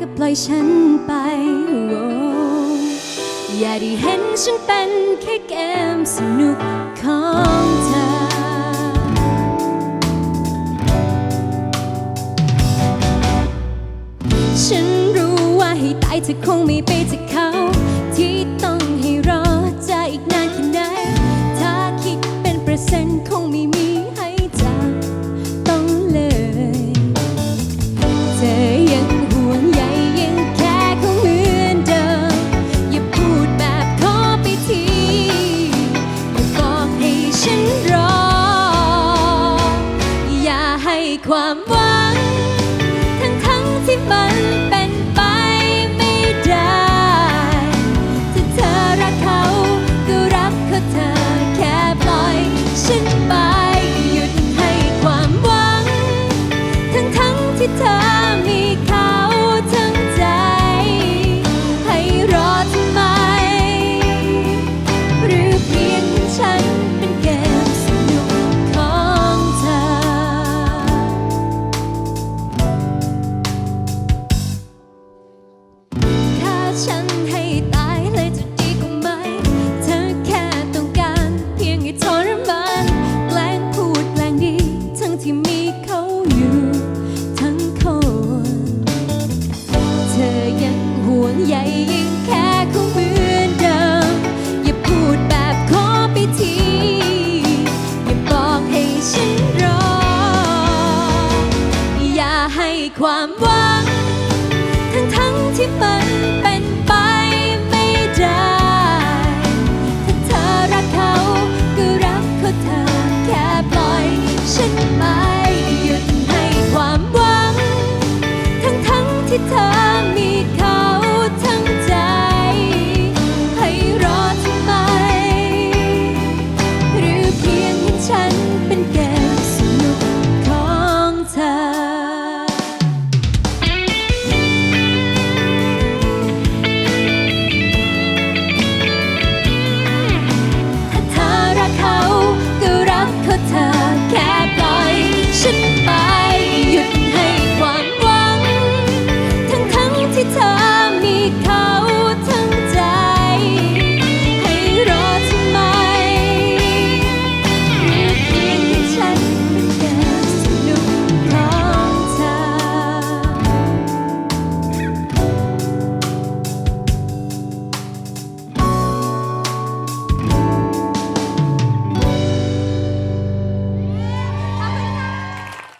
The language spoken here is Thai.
ก็ปล่อยฉันไปโอ้อย่าได้เห็นฉันเป็นแค่เกมสนุกของเธอ ฉันรู้ว่าให้ตายเธอคงไม่ไปจากเขา ที่ต้องให้รอใจอีกนานแค่ไหน ถ้าคิดเป็นเปอร์เซ็นต์คงไม่ ความหวัง ทั้งทั้งที่มันเป็นไปไม่ได้ถ้าเธอรักเขาก็รักเขาเธอแค่ปล่อยฉันไปหยุดให้ความหวัง ทั้งทั้งที่เธอ ใหญ่ยังแค่คงเหมือนเดิม อย่าพูดแบบขอไปที อย่าบอกให้ฉันรอ อย่าให้ความหวัง ทั้งทั้งที่มันเป็นไปไม่ได้ ถ้าเธอรักเขาก็รักเขาเธอแค่ปล่อยฉันไปหยุดให้ความหวัง ทั้งทั้งที่เธอ